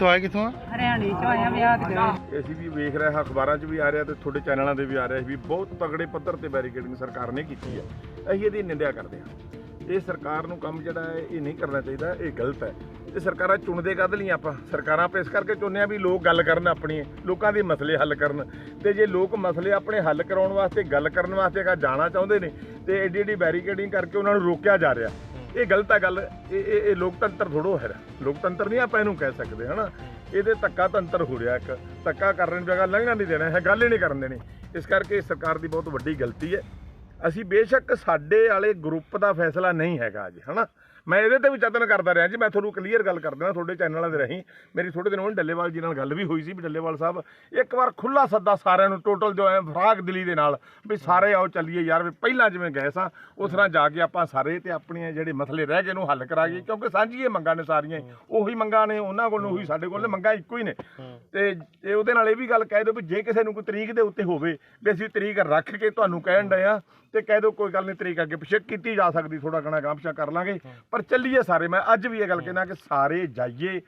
ਕਿੱਥੋਂ ਆਏ ਕਿੱਥੋਂ ਆ? ਹਰਿਆਣੇ ਚੋਂ ਆਇਆ ਵਿਆਹ ਤੇ। ਅਸੀਂ ਵੀ ਵੇਖ ਰਹੇ ਹਾਂ ਅਖਬਾਰਾਂ 'ਚ ਵੀ ਆ ਰਿਹਾ ਤੇ ਤੁਹਾਡੇ ਚੈਨਲਾਂ ਤੇ ਵੀ ਆ ਰਿਹਾ ਵੀ ਬਹੁਤ ਤਗੜੇ ਪੱਧਰ ਤੇ ਬੈਰੀਕੇਡਿੰਗ ਸਰਕਾਰ ਨੇ ਕੀਤੀ ਹੈ। ਅਸੀਂ ਇਹਦੀ ਨਿੰਦਿਆ ਕਰਦੇ ਹਾਂ। ਇਹ ਸਰਕਾਰ ਨੂੰ ਕੰਮ ਜਿਹੜਾ ਹੈ ਇਹ ਨਹੀਂ ਕਰਨਾ ਚਾਹੀਦਾ ਇਹ ਗਲਤ ਹੈ। ਇਹ ਸਰਕਾਰਾਂ ਚੁਣਦੇ ਕਦ ਲਈ ਆਪਾਂ? ਸਰਕਾਰਾਂ ਆਪਾਂ ਇਸ ਕਰਕੇ ਚੁਣਿਆ ਵੀ ਲੋਕ ਗੱਲ ਕਰਨ ਆਪਣੀ ਲੋਕਾਂ ਦੇ ਮਸਲੇ ਹੱਲ ਕਰਨ। ਤੇ ਜੇ ਲੋਕ ਮਸਲੇ ਆਪਣੇ ਹੱਲ ਕਰਾਉਣ ਵਾਸਤੇ ਗੱਲ ਕਰਨ ਵਾਸਤੇ ਅਗਰ ਜਾਣਾ ਚਾਹੁੰਦੇ ਨੇ ਤੇ ਐਡੀ ਐਡੀ ਬੈਰੀਕੇਡਿੰਗ ਕਰਕੇ ਉਹਨਾਂ ਨੂੰ ਰੋਕਿਆ ਜਾ ਰਿਹਾ। ਇਹ ਗਲਤ ਆ ਗੱਲ, ਇਹ ਇਹ ਇਹ ਲੋਕਤੰਤਰ ਥੋੜੋ ਹੈ। ਲੋਕਤੰਤਰ ਨਹੀਂ ਆਪਾਂ ਇਹਨੂੰ ਕਹਿ ਸਕਦੇ, ਹਨਾ? ਇਹਦੇ ਧੱਕਾ ਤੰਤਰ ਹੋ ਰਿਹਾ ਇੱਕ। ਧੱਕਾ ਕਰਨ ਦੀ ਜਗ੍ਹਾ ਲੰਘਣਾ ਨਹੀਂ ਦੇਣਾ ਹੈ ਗੱਲ ਹੀ ਨਹੀਂ ਕਰਨ ਦੇਣੀ। ਇਸ ਕਰਕੇ ਇਹ ਸਰਕਾਰ ਦੀ ਬਹੁਤ ਵੱਡੀ ਗਲਤੀ ਹੈ। ਅਸੀਂ ਬੇਸ਼ੱਕ ਸਾਡੇ ਵਾਲੇ ਗਰੁੱਪ ਦਾ ਫੈਸਲਾ ਨਹੀਂ ਹੈਗਾ ਅੱਜ, ਹਨਾ? ਮੈਂ ਇਹਦੇ ਤੇ ਵੀ ਯਤਨ ਕਰਦਾ ਰਿਹਾ ਜੀ, ਮੈਂ ਤੁਹਾਨੂੰ ਕਲੀਅਰ ਗੱਲ ਕਰ ਦੇਣਾ ਤੁਹਾਡੇ ਚੈਨਲਾਂ ਦੇ ਰਹੀ। ਮੇਰੀ ਥੋੜੇ ਦਿਨ ਹੋਣ ਡੱਲੇਵਾਲ ਜੀ ਨਾਲ ਗੱਲ ਵੀ ਹੋਈ ਸੀ ਵੀ ਡੱਲੇਵਾਲ ਸਾਹਿਬ, ਇੱਕ ਵਾਰ ਖੁੱਲਾ ਸੱਦਾ ਸਾਰਿਆਂ ਨੂੰ ਟੋਟਲ ਜੋ ਹੈ ਫਰਾਗ ਦਿਲੀ ਦੇ ਨਾਲ, ਵੀ ਸਾਰੇ ਆਓ ਚੱਲੀਏ ਯਾਰ, ਵੀ ਪਹਿਲਾਂ ਜਿਵੇਂ ਗਏ ਸਾਂ, ਉਸ ਤਰ੍ਹਾਂ ਜਾ ਕੇ ਆਪਾਂ ਸਾਰੇ ਤੇ ਆਪਣੀਆਂ ਜਿਹੜੇ ਮਸਲੇ ਰਹਿ ਗਏ ਨੂੰ ਹੱਲ ਕਰਾਂਗੇ, ਕਿਉਂਕਿ ਸਾਂਝੀਆਂ ਮੰਗਾਂ ਨੇ ਸਾਰੀਆਂ ਉਹੀ ਮੰਗਾਂ ਨੇ, ਉਹਨਾਂ ਕੋਲ ਉਹੀ ਸਾਡੇ ਕੋਲ ਨੇ, ਮੰਗਾਂ ਇੱਕੋ ਹੀ ਨੇ। ਤੇ ਤੇ ਉਹਦੇ ਨਾਲ ਇਹ ਵੀ ਗੱਲ ਕਹਿ ਦਿਓ ਵੀ ਜੇ ਕਿਸੇ ਨੂੰ ਕੋਈ ਤਰੀਕ ਦੇ ਉੱਤੇ ਹੋਵੇ, ਵੀ ਅਸੀਂ ਤਰੀਕ ਰੱਖ ਕੇ ਤੁਹਾਨੂੰ ਕਹਿਣ ਡਏ ਆ ਤੇ ਕਹਿ ਦਿਓ ਕੋਈ ਗੱਲ ਨਹੀਂ ਤਰੀਕ ਅੱਗੇ ਪਿੱਛੇ ਕੀਤੀ ਜਾ ਸਕਦੀ ਥੋੜਾ ਘਣਾ ਗਾਂਪਸ਼ਾ ਕਰ ਲਾਂਗੇ। ਪਰ ਚੱਲੀਏ ਸਾਰੇ ਮੈਂ ਅੱਜ ਵੀ ਇਹ ਗੱਲ ਕਹਿਣਾ ਕਿ ਸਾਰੇ ਜਾਈਏ।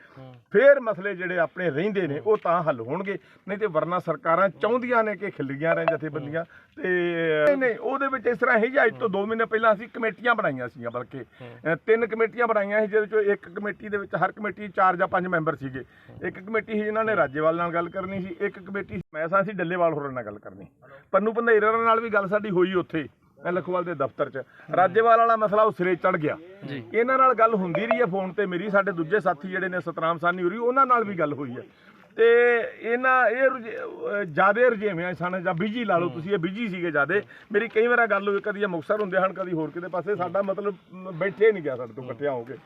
ਫੇਰ ਮਸਲੇ ਜਿਹੜੇ ਆਪਣੇ ਰਹਿੰਦੇ ਨੇ ਉਹ ਤਾਂ ਹੱਲ ਹੋਣਗੇ। ਨਹੀਂ ਤੇ ਵਰਨਾ ਸਰਕਾਰਾਂ ਚਾਹੁੰਦੀਆਂ ਨੇ ਕਿ ਖਿੱਲੀਆਂ ਰਹਿਣ ਜਥੇਬੰਦੀਆਂ। ਤੇ ਨਹੀਂ ਉਹਦੇ ਵਿੱਚ ਇਸ ਤਰ੍ਹਾਂ ਹੀ ਜੀ ਅੱਜ ਤੋਂ 2 ਮਹੀਨੇ ਪਹਿਲਾਂ ਅਸੀਂ ਕਮੇਟੀਆਂ ਬਣਾਈਆਂ ਸੀਗੀਆਂ ਬਲਕਿ ਤਿੰਨ ਕਮੇਟੀਆਂ ਬਣਾਈਆਂ ਸੀ ਜਿਹਦੇ ਚੋਂ ਇੱਕ ਕਮੇਟੀ ਦੇ ਵਿੱਚ ਹਰ ਕਮੇਟੀ ਚਾਰ ਜਾਂ ਪੰਜ ਮੈਂਬਰ ਸੀਗੇ। ਇੱਕ ਕਮੇਟੀ ਸੀ ਜਿਨ੍ਹਾਂ ਨੇ ਰਾਜੇਵਾਲ ਨਾਲ ਗੱਲ ਕਰਨੀ ਸੀ ਇੱਕ ਕਮੇਟੀ ਮੈਂ ਸਾਂ ਸੀ ਡੱਲੇਵਾਲ ਹੋਰਾਂ ਨਾਲ ਗੱਲ ਕਰਨੀ। ਪੰਨੂ ਪੰਧੇਰਾ ਨਾਲ ਵੀ ਗੱਲ ਸਾਡੀ ਹੋਈ ਉੱਥੇ। ਮੈਂ ਲਖਵਾਲ ਦੇ ਦਫ਼ਤਰ 'ਚ। ਰਾਜੇਵਾਲ ਵਾਲਾ ਮਸਲਾ ਉਹ ਸਿਰੇ ਚੜ ਗਿਆ। ਜੀ। ਇਹਨਾਂ ਨਾਲ ਗੱਲ ਹੁੰਦੀ ਰਹੀ ਹੈ ਫੋਨ ਤੇ ਮੇਰੀ ਸਾਡੇ ਦੂਜੇ ਸਾਥੀ ਜਿਹੜੇ ਨੇ ਸਤਨਾਮ ਸਾਨੀ ਹੋਰੀ ਉਹਨਾਂ ਨਾਲ ਵੀ ਗੱਲ ਹੋਈ ਹੈ। ਤੇ ਇਹਨਾਂ ਇਹ ਜਿਆਦੇ ਰਜੇਵੇਂ ਸਨ ਜਾਂ ਬਿਜ਼ੀ ਲਾ ਲਓ ਤੁਸੀਂ ਇਹ ਬਿਜ਼ੀ ਸੀਗੇ ਜਿਆਦੇ। ਮੇਰੀ ਕਈ ਵਾਰ ਗੱਲ ਹੋਈ ਕਦੀ ਇਹ ਮੁਕਸਰ ਹੁੰਦੇ ਹਨ ਕਦੀ ਹੋਰ ਕਿਤੇ ਪਾਸੇ। ਸਾਡਾ ਮਤਲਬ ਬੈਠੇ ਨਹੀਂ ਗਿਆ ਸਾਡੇ ਤੋਂ ਇਕੱਠਿਆਂ ਹੋ ਕੇ।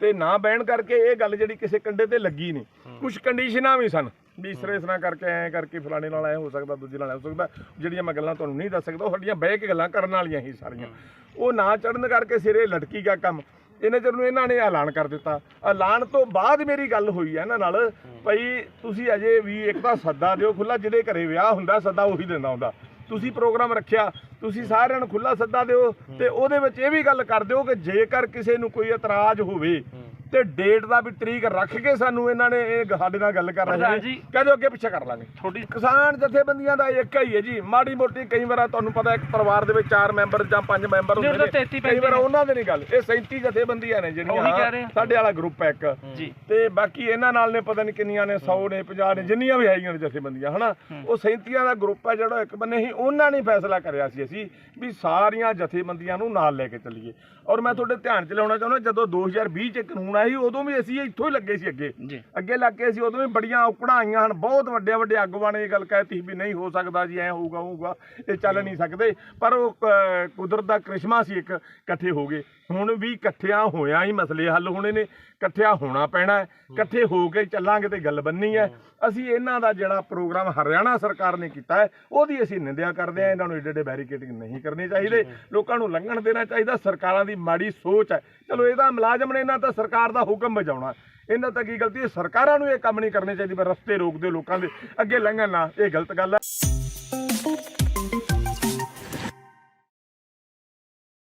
ਤੇ ਨਾ ਬਹਿਣ ਕਰਕੇ ਇਹ ਗੱਲ ਜਿਹੜੀ ਕਿਸੇ ਕੰਡੇ ਤੇ ਲੱਗੀ ਨਹੀਂ। ਕੁਝ ਕੰਡੀਸ਼ਨਾਂ ਵੀ ਸਨ। ਵੀ ਇਸ ਤਰ੍ਹਾਂ ਇਸ ਤਰ੍ਹਾਂ ਕਰਕੇ ਐ ਕਰਕੇ ਫਲਾਣੇ ਨਾਲ ਐ ਹੋ ਸਕਦਾ ਦੂਜੇ ਨਾਲ ਐ ਹੋ ਸਕਦਾ ਜਿਹੜੀਆਂ ਮੈਂ ਗੱਲਾਂ ਤੁਹਾਨੂੰ ਨਹੀਂ ਦੱਸ ਸਕਦਾ ਉਹ ਸਾਡੀਆਂ ਬਹਿ ਕੇ ਗੱਲਾਂ ਕਰਨ ਵਾਲੀਆਂ ਹੀ ਸਾਰੀਆਂ। ਉਹ ਨਾ ਚੜਨ ਕਰਕੇ ਸਿਰੇ ਲਟਕੀ ਗਿਆ ਕੰਮ। ਇਹਨੇ ਚਿਰ ਨੂੰ ਇਹਨਾਂ ਨੇ ਐਲਾਨ ਕਰ ਦਿੱਤਾ। ਐਲਾਨ ਤੋਂ ਬਾਅਦ ਮੇਰੀ ਗੱਲ ਹੋਈ ਹੈ ਇਹਨਾਂ ਨਾਲ ਭਈ ਤੁਸੀਂ ਅਜੇ ਵੀ ਇੱਕ ਤਾਂ ਸੱਦਾ ਦਿਓ ਖੁੱਲਾ ਜਿਹਦੇ ਘਰੇ ਵਿਆਹ ਹੁੰਦਾ ਸੱਦਾ ਉਹੀ ਦਿੰਦਾ ਹੁੰਦਾ। ਤੁਸੀਂ ਪ੍ਰੋਗਰਾਮ ਰੱਖਿਆ ਤੁਸੀਂ ਸਾਰਿਆਂ ਨੂੰ ਖੁੱਲਾ ਸੱਦਾ ਦਿਓ ਤੇ ਉਹਦੇ ਵਿੱਚ ਇਹ ਵੀ ਗੱਲ ਕਰ ਦਿਓ ਕਿ ਜੇਕਰ ਕਿਸੇ ਨੂੰ ਕੋਈ ਇਤਰਾਜ਼ ਹੋਵੇ ਤੇ ਡੇਟ ਦਾ ਵੀ ਤਰੀਕ ਰੱਖ ਕੇ ਸਾਨੂੰ ਇਹਨਾਂ ਨੇ ਇਹ ਸਾਡੇ ਨਾਲ ਗੱਲ ਕਰ ਰਹੇ ਨੇ ਕਹਦੇ ਅੱਗੇ ਪਿੱਛੇ ਕਰ ਲਾਂਗੇ। ਥੋੜੀ ਕਿਸਾਨ ਜਥੇਬੰਦੀਆਂ ਦਾ ਇੱਕ ਹੀ ਹੈ ਜੀ। ਮਾੜੀ ਮੋਟੀ ਕਈ ਵਾਰ ਤੁਹਾਨੂੰ ਪਤਾ ਇੱਕ ਪਰਿਵਾਰ ਦੇ ਵਿੱਚ ਚਾਰ ਮੈਂਬਰ ਜਾਂ ਪੰਜ ਮੈਂਬਰ ਹੁੰਦੇ ਨੇ। ਕਈ ਵਾਰ ਉਹਨਾਂ ਦੇ ਨਹੀਂ ਗੱਲ। ਇਹ 37 ਜਥੇਬੰਦੀਆਂ ਨੇ ਜਿਹੜੀਆਂ ਸਾਡੇ ਵਾਲਾ ਗਰੁੱਪ ਹੈ ਇੱਕ। ਤੇ ਬਾਕੀ ਇਹਨਾਂ ਨਾਲ ਨੇ ਪਤਾ ਨਹੀਂ ਕਿੰਨੀਆਂ ਨੇ 100 ਨੇ 50 ਨੇ ਜਿੰਨੀਆਂ ਵੀ ਹੈਗੀਆਂ ਨੇ ਜਥੇਬੰਦੀਆਂ ਹਨਾ? ਉਹ 37 ਦਾ ਗਰੁੱਪ ਹੈ ਜਿਹੜਾ ਇੱਕ ਬੰਨੇ ਹੀ ਉਹਨਾਂ ਨੇ ਫੈਸਲਾ ਕਰਿਆ ਸੀ ਅਸੀਂ ਵੀ ਸਾਰੀਆਂ ਜਥੇਬੰਦੀਆਂ ਨੂੰ ਨਾਲ ਲੈ ਕੇ ਚੱਲੀਏ। ਔਰ ਮੈਂ ਤੁਹਾਡੇ ਧਿਆਨ ਚ ਲਿਆਉਣਾ ਚਾਹੁੰਦਾ ਜਦੋਂ 2020 ਚ ਕਾਨੂੰਨ ਆਇਆ ਸੀ ਉਦੋਂ ਵੀ ਅਸੀਂ ਇੱਥੋਂ ਹੀ ਲੱਗੇ ਸੀ ਅੱਗੇ। ਅੱਗੇ ਲੱਗ ਕੇ ਸੀ ਉਦੋਂ ਵੀ ਬੜੀਆਂ ਔਕੜਾਂ ਆਈਆਂ ਹਨ ਬਹੁਤ ਵੱਡੇ ਵੱਡੇ ਆਗੂਆਂ ਨੇ ਇਹ ਗੱਲ ਕਹਿਤੀ ਵੀ ਨਹੀਂ ਹੋ ਸਕਦਾ ਜੀ ਐ ਹੋਊਗਾ ਹੋਊਗਾ ਇਹ ਚੱਲ ਨਹੀਂ ਸਕਦੇ। ਪਰ ਉਹ ਕੁਦਰਤ ਦਾ ਕ੍ਰਿਸ਼ਮਾ ਸੀ ਇੱਕ ਇਕੱਠੇ ਹੋ ਗਏ। ਹੁਣ ਵੀ ਇਕੱਠਿਆਂ ਹੋਇਆਂ ਹੀ ਮਸਲੇ ਹੱਲ ਹੋਣੇ ਨੇ ਇਕੱਠਿਆਂ ਹੋਣਾ ਪੈਣਾ ਹੈ ਇਕੱਠੇ ਹੋ ਕੇ ਚੱਲਾਂਗੇ ਤੇ ਗੱਲ ਬੰਨੀ ਹੈ। ਅਸੀਂ ਇਹਨਾਂ ਦਾ ਜਿਹੜਾ ਪ੍ਰੋਗਰਾਮ ਹਰਿਆਣਾ ਸਰਕਾਰ ਨੇ ਕੀਤਾ ਹੈ ਉਹਦੀ ਅਸੀਂ ਨਿੰਦਿਆ ਕਰਦੇ ਹਾਂ ਇਹਨਾਂ ਨੂੰ ਏਡੇ ਏਡੇ ਬੈਰੀਕੇਡਿੰਗ ਨਹੀਂ ਕਰਨੀ ਚਾਹੀਦੇ। ਲੋਕਾਂ ਨੂੰ ਲੰਘਣ ਦੇਣਾ ਚਾਹੀਦਾ ਸਰਕਾਰਾਂ ਦੀ ਮਾੜੀ ਸੋਚ ਹੈ। ਚਲੋ ਇਹਦਾ ਮੁਲਾਜ਼ਮ ਨੇ ਇਹਨਾਂ ਤਾਂ ਸਰਕਾਰ ਦਾ ਹੁਕਮ ਵਜਾਉਣਾ ਇਹਨਾਂ ਤਾਂ ਕੀ ਗਲਤੀ ਹੈ? ਸਰਕਾਰਾਂ ਨੂੰ ਇਹ ਕੰਮ ਨਹੀਂ ਕਰਨੇ ਚਾਹੀਦੇ ਪਰ ਰਸਤੇ ਰੋਕਦੇ ਲੋਕਾਂ ਦੇ, ਅੱਗੇ ਲੰਘਣ ਨਾ। ਇਹ ਗਲਤ ਗੱਲ ਹੈ